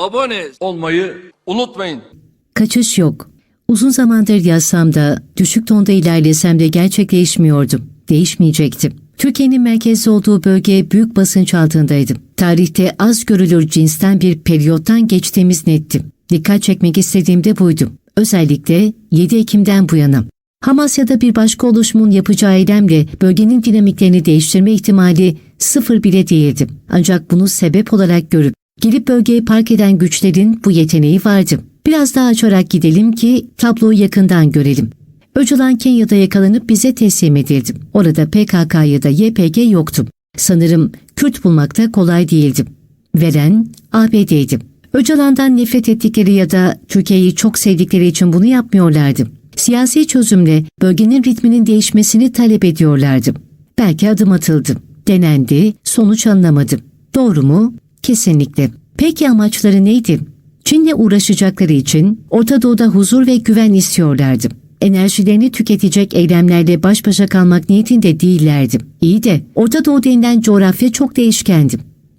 abone olmayı unutmayın. Kaçış yok. Uzun zamandır yazsam da, düşük tonda ilerlesem de gerçekleşmiyordu. Değişmeyecekti. Türkiye'nin merkezde olduğu bölge büyük basınç altındaydı. Tarihte az görülür cinsten bir periyottan geçtiğimiz netti. Dikkat çekmek istediğim de buydu. Özellikle 7 Ekim'den bu yana. Hamas ya da bir başka oluşumun yapacağı eylemle bölgenin dinamiklerini değiştirme ihtimali sıfır bile değildi. Ancak bunu sebep olarak görüp gelip bölgeye park eden güçlerin bu yeteneği vardı. Biraz daha açarak gidelim ki tabloyu yakından görelim. Öcalan Kenya'da yakalanıp bize teslim edildi. Orada PKK ya da YPG yoktu. Sanırım Kürt bulmakta kolay değildi. Veren ABD'ydi. Öcalan'dan nefret ettikleri ya da Türkiye'yi çok sevdikleri için bunu yapmıyorlardı. Siyasi çözümle bölgenin ritminin değişmesini talep ediyorlardı. Belki adım atıldı. Denendi, sonuç alınamadı. Doğru mu? Kesinlikle. Peki amaçları neydi? Çin'le uğraşacakları için Orta Doğu'da huzur ve güven istiyorlardı. Enerjilerini tüketecek eylemlerle baş başa kalmak niyetinde değillerdi. İyi de Orta Doğu denilen coğrafya çok değişkendi.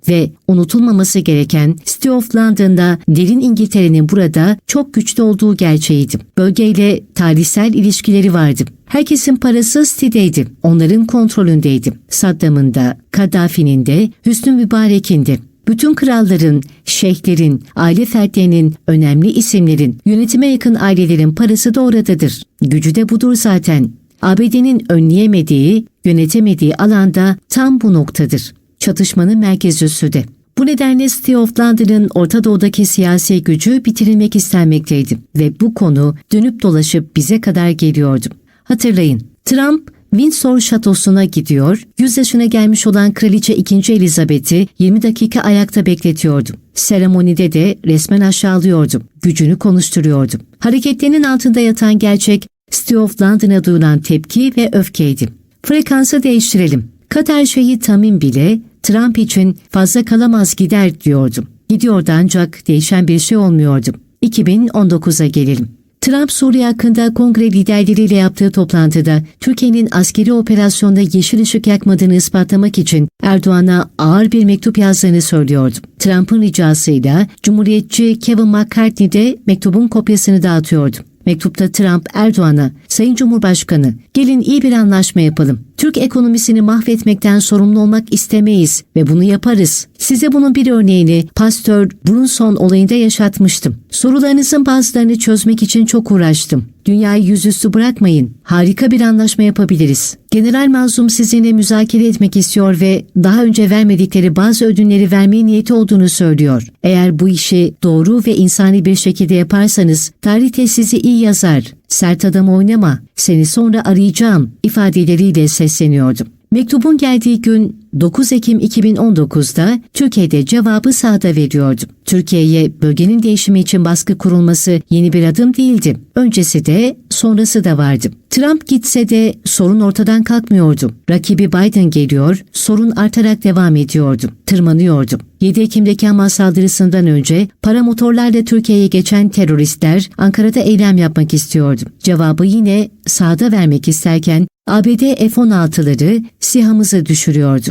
Ve unutulmaması gereken City of London'da derin İngiltere'nin burada çok güçlü olduğu gerçeğiydi. Bölgeyle tarihsel ilişkileri vardı. Herkesin parası City'deydi. Onların kontrolündeydi. Saddam'ın da, Kaddafi'nin de, Hüsnü Mübarek'in de. Bütün kralların, şeyhlerin, aile fertlerinin, önemli isimlerin, yönetime yakın ailelerin parası da oradadır. Gücü de budur zaten. ABD'nin önleyemediği, yönetemediği alanda tam bu noktadır. Çatışmanın merkez üssü de. Bu nedenle City of London'ın Orta Doğu'daki siyasi gücü bitirilmek istenmekteydi ve bu konu dönüp dolaşıp bize kadar geliyordu. Hatırlayın, Trump Windsor Şatosu'na gidiyor, 100 yaşına gelmiş olan Kraliçe 2. Elizabeth'i 20 dakika ayakta bekletiyordu. Seremonide de resmen aşağılıyordu, gücünü konuşturuyordu. Hareketlerinin altında yatan gerçek, City of London'a duyulan tepki ve öfkeydi. Frekansı değiştirelim. Katar Şeyhi Tamim bile Trump için fazla kalamaz gider diyordu. Gidiyordu ancak değişen bir şey olmuyordu. 2019'a gelelim. Trump Suriye hakkında kongre liderleriyle yaptığı toplantıda Türkiye'nin askeri operasyonda yeşil ışık yakmadığını ispatlamak için Erdoğan'a ağır bir mektup yazdığını söylüyordu. Trump'ın ricasıyla Cumhuriyetçi Kevin McCartney de mektubun kopyasını dağıtıyordu. Mektupta Trump Erdoğan'a, Sayın Cumhurbaşkanı, gelin iyi bir anlaşma yapalım. Türk ekonomisini mahvetmekten sorumlu olmak istemeyiz ve bunu yaparız. Size bunun bir örneğini Pastör Brunson olayında yaşatmıştım. Sorularınızın bazılarını çözmek için çok uğraştım. Dünyayı yüzüstü bırakmayın. Harika bir anlaşma yapabiliriz. General Mazlum sizinle müzakere etmek istiyor ve daha önce vermedikleri bazı ödünleri vermeye niyeti olduğunu söylüyor. Eğer bu işi doğru ve insani bir şekilde yaparsanız tarihte sizi iyi yazar. Sert adam oynama, seni sonra arayacağım ifadeleriyle sesleniyordum. Mektubun geldiği gün 9 Ekim 2019'da Türkiye'de cevabı sahada veriyordu. Türkiye'ye bölgenin değişimi için baskı kurulması yeni bir adım değildi. Öncesi de sonrası da vardı. Trump gitse de sorun ortadan kalkmıyordu. Rakibi Biden geliyor, sorun artarak devam ediyordu. Tırmanıyordu. 7 Ekim'deki Hamas saldırısından önce paramotorlarla Türkiye'ye geçen teröristler Ankara'da eylem yapmak istiyordu. Cevabı yine sahada vermek isterken ABD F-16'ları SİHA'mızı düşürüyordu.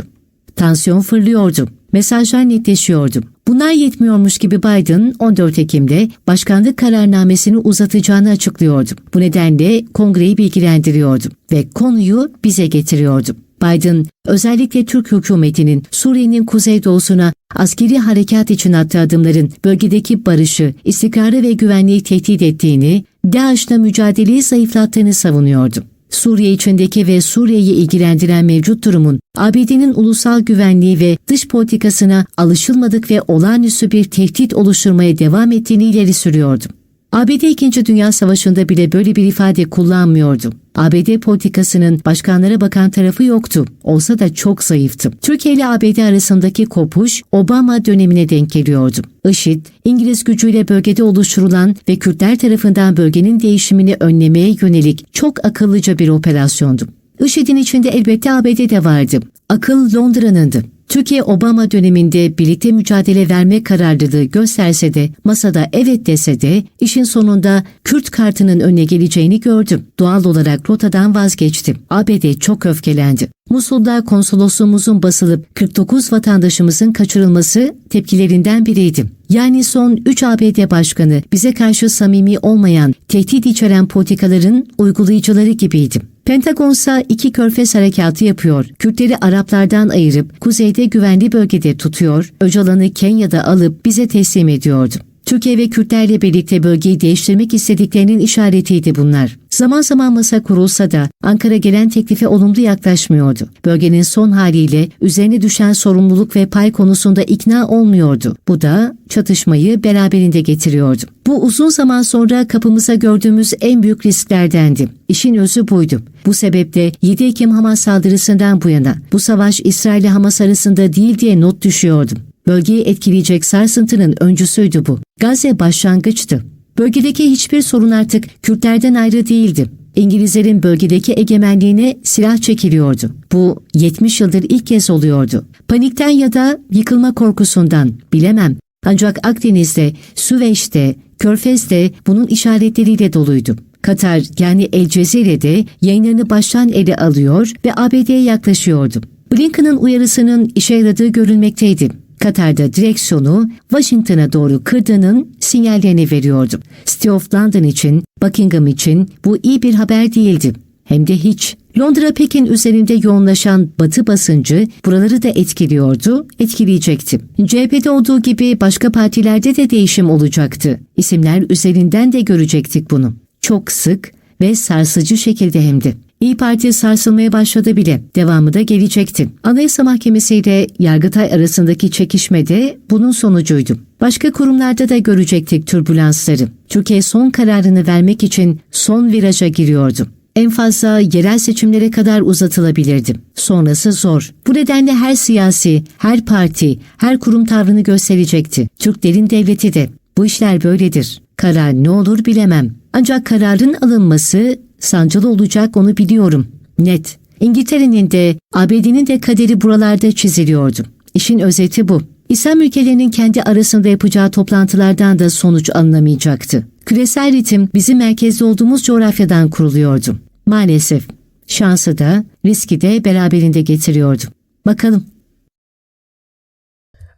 Tansiyon fırlıyordu. Mesajlar netleşiyordu. Bunlar yetmiyormuş gibi Biden 14 Ekim'de başkanlık kararnamesini uzatacağını açıklıyordu. Bu nedenle kongreyi bilgilendiriyordu ve konuyu bize getiriyordu. Biden özellikle Türk hükümetinin Suriye'nin kuzeydoğusuna askeri harekat için attığı adımların bölgedeki barışı, istikrarı ve güvenliği tehdit ettiğini, DAEŞ'la mücadeleyi zayıflattığını savunuyordu. Suriye içindeki ve Suriye'yi ilgilendiren mevcut durumun ABD'nin ulusal güvenliği ve dış politikasına alışılmadık ve olağanüstü bir tehdit oluşturmaya devam ettiğini ileri sürüyordu. ABD 2. Dünya Savaşı'nda bile böyle bir ifade kullanmıyordu. ABD politikasının başkanlara bakan tarafı yoktu. Olsa da çok zayıftı. Türkiye ile ABD arasındaki kopuş Obama dönemine denk geliyordu. IŞİD, İngiliz gücüyle bölgede oluşturulan ve Kürtler tarafından bölgenin değişimini önlemeye yönelik çok akıllıca bir operasyondu. IŞİD'in içinde elbette ABD de vardı. Akıl Londra'nındı. Türkiye Obama döneminde birlikte mücadele verme kararlılığı gösterse de masada evet dese de işin sonunda Kürt kartının önüne geleceğini gördüm. Doğal olarak rotadan vazgeçtim. ABD çok öfkelendi. Musul'da konsolosluğumuzun basılıp 49 vatandaşımızın kaçırılması tepkilerinden biriydi. Yani son 3 ABD başkanı bize karşı samimi olmayan, tehdit içeren politikaların uygulayıcıları gibiydim. Pentagonsa iki körfez harekatı yapıyor. Kürtleri Araplardan ayırıp kuzeyde güvenli bölgede tutuyor, Öcalan'ı Kenya'da alıp bize teslim ediyordu. Türkiye ve Kürtlerle birlikte bölgeyi değiştirmek istediklerinin işaretiydi bunlar. Zaman zaman masa kurulsa da Ankara gelen teklife olumlu yaklaşmıyordu. Bölgenin son haliyle üzerine düşen sorumluluk ve pay konusunda ikna olmuyordu. Bu da çatışmayı beraberinde getiriyordu. Bu uzun zaman sonra kapımıza gördüğümüz en büyük risklerdendi. İşin özü buydu. Bu sebeple 7 Ekim Hamas saldırısından bu yana bu savaş İsrail ile Hamas arasında değil diye not düşüyordum. Bölgeyi etkileyecek sarsıntının öncüsüydü bu. Gazze başlangıçtı. Bölgedeki hiçbir sorun artık Kürtlerden ayrı değildi. İngilizlerin bölgedeki egemenliğine silah çekiliyordu. Bu 70 yıldır ilk kez oluyordu. Panikten ya da yıkılma korkusundan bilemem. Ancak Akdeniz'de, Süveyş'te, Körfez'de bunun işaretleriyle doluydu. Katar yani El Cezire'de yayınlarını baştan ele alıyor ve ABD'ye yaklaşıyordu. Blinken'ın uyarısının işe yaradığı görülmekteydi. Katar'da direksiyonu Washington'a doğru kırdığının sinyallerini veriyordu. City of London için, Buckingham için bu iyi bir haber değildi. Hem de hiç. Londra Pekin üzerinde yoğunlaşan batı basıncı buraları da etkiliyordu, etkileyecekti. CHP'de olduğu gibi başka partilerde de değişim olacaktı. İsimler üzerinden de görecektik bunu. Çok sık ve sarsıcı şekilde hem de. İyi Parti sarsılmaya başladı bile. Devamı da gelecekti. Anayasa Mahkemesi ile Yargıtay arasındaki çekişme de bunun sonucuydu. Başka kurumlarda da görecektik türbülansları. Türkiye son kararını vermek için son viraja giriyordu. En fazla yerel seçimlere kadar uzatılabilirdi. Sonrası zor. Bu nedenle her siyasi, her parti, her kurum tavrını gösterecekti. Türklerin devleti de. Bu işler böyledir. Karar ne olur bilemem. Ancak kararın alınması sancılı olacak onu biliyorum. Net. İngiltere'nin de ABD'nin de kaderi buralarda çiziliyordu. İşin özeti bu. İslam ülkelerinin kendi arasında yapacağı toplantılardan da sonuç alınamayacaktı. Küresel ritim bizim merkezde olduğumuz coğrafyadan kuruluyordu. Maalesef. Şansı da, riski de beraberinde getiriyordu. Bakalım.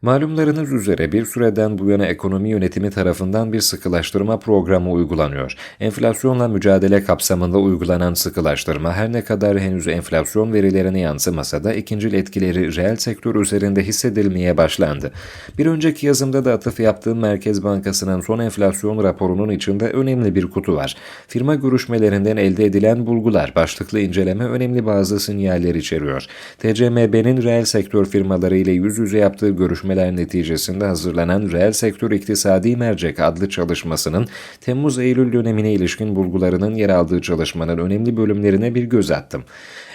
Malumlarınız üzere bir süreden bu yana ekonomi yönetimi tarafından bir sıkılaştırma programı uygulanıyor. Enflasyonla mücadele kapsamında uygulanan sıkılaştırma her ne kadar henüz enflasyon verilerine yansımasa da ikincil etkileri reel sektör üzerinde hissedilmeye başlandı. Bir önceki yazımda da atıf yaptığım Merkez Bankası'nın son enflasyon raporunun içinde önemli bir kutu var. Firma görüşmelerinden elde edilen bulgular başlıklı inceleme önemli bazı sinyaller içeriyor. TCMB'nin reel sektör firmaları ile yüz yüze yaptığı görüşme görüşmeler neticesinde hazırlanan Reel Sektör İktisadi Mercek adlı çalışmasının Temmuz-Eylül dönemine ilişkin bulgularının yer aldığı çalışmanın önemli bölümlerine bir göz attım.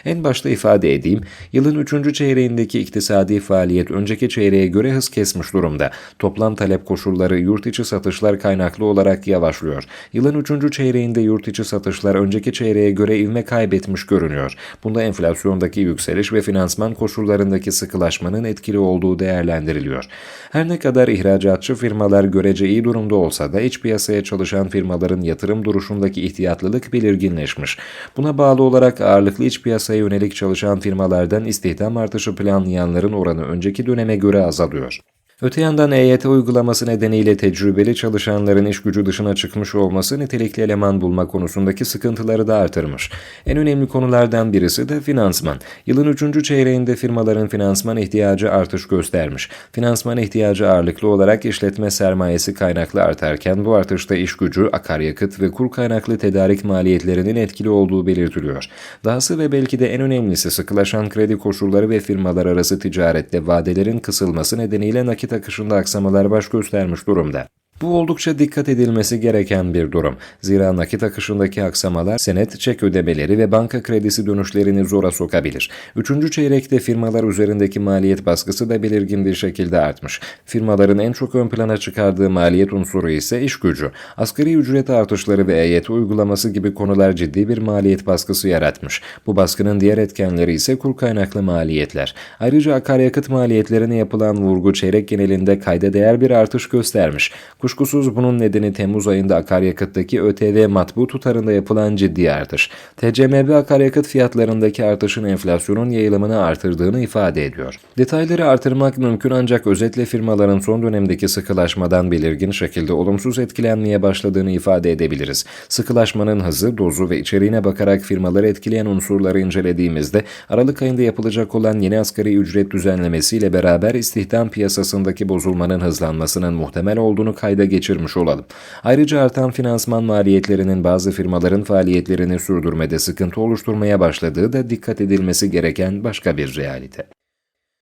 En başta ifade edeyim, yılın 3. çeyreğindeki iktisadi faaliyet önceki çeyreğe göre hız kesmiş durumda. Toplam talep koşulları yurt içi satışlar kaynaklı olarak yavaşlıyor. Yılın 3. çeyreğinde yurt içi satışlar önceki çeyreğe göre ivme kaybetmiş görünüyor. Bunda enflasyondaki yükseliş ve finansman koşullarındaki sıkılaşmanın etkili olduğu değerlendiriliyor. Her ne kadar ihracatçı firmalar görece iyi durumda olsa da iç piyasaya çalışan firmaların yatırım duruşundaki ihtiyatlılık belirginleşmiş. Buna bağlı olarak ağırlıklı iç piyasaya yönelik çalışan firmalardan istihdam artışı planlayanların oranı önceki döneme göre azalıyor. Öte yandan EYT uygulaması nedeniyle tecrübeli çalışanların iş gücü dışına çıkmış olması nitelikli eleman bulma konusundaki sıkıntıları da artırmış. En önemli konulardan birisi de finansman. Yılın 3. çeyreğinde firmaların finansman ihtiyacı artış göstermiş. Finansman ihtiyacı ağırlıklı olarak işletme sermayesi kaynaklı artarken bu artışta iş gücü, akaryakıt ve kur kaynaklı tedarik maliyetlerinin etkili olduğu belirtiliyor. Dahası ve belki de en önemlisi sıkılaşan kredi koşulları ve firmalar arası ticarette vadelerin kısılması nedeniyle nakit nakit akışında aksamalar baş göstermiş durumda. Bu oldukça dikkat edilmesi gereken bir durum. Zira nakit akışındaki aksamalar senet, çek ödemeleri ve banka kredisi dönüşlerini zora sokabilir. Üçüncü çeyrekte firmalar üzerindeki maliyet baskısı da belirgin bir şekilde artmış. Firmaların en çok ön plana çıkardığı maliyet unsuru ise iş gücü. Asgari ücret artışları ve EYT uygulaması gibi konular ciddi bir maliyet baskısı yaratmış. Bu baskının diğer etkenleri ise kur kaynaklı maliyetler. Ayrıca akaryakıt maliyetlerine yapılan vurgu çeyrek genelinde kayda değer bir artış göstermiş. Kuşkusuz bunun nedeni Temmuz ayında akaryakıttaki ÖTV matbu tutarında yapılan ciddi artış. TCMB akaryakıt fiyatlarındaki artışın enflasyonun yayılımını artırdığını ifade ediyor. Detayları artırmak mümkün ancak özetle firmaların son dönemdeki sıkılaşmadan belirgin şekilde olumsuz etkilenmeye başladığını ifade edebiliriz. Sıkılaşmanın hızı, dozu ve içeriğine bakarak firmaları etkileyen unsurları incelediğimizde Aralık ayında yapılacak olan yeni asgari ücret düzenlemesiyle beraber istihdam piyasasındaki bozulmanın hızlanmasının muhtemel olduğunu kayda geçirmiş olalım. Ayrıca artan finansman maliyetlerinin bazı firmaların faaliyetlerini sürdürmede sıkıntı oluşturmaya başladığı da dikkat edilmesi gereken başka bir realite.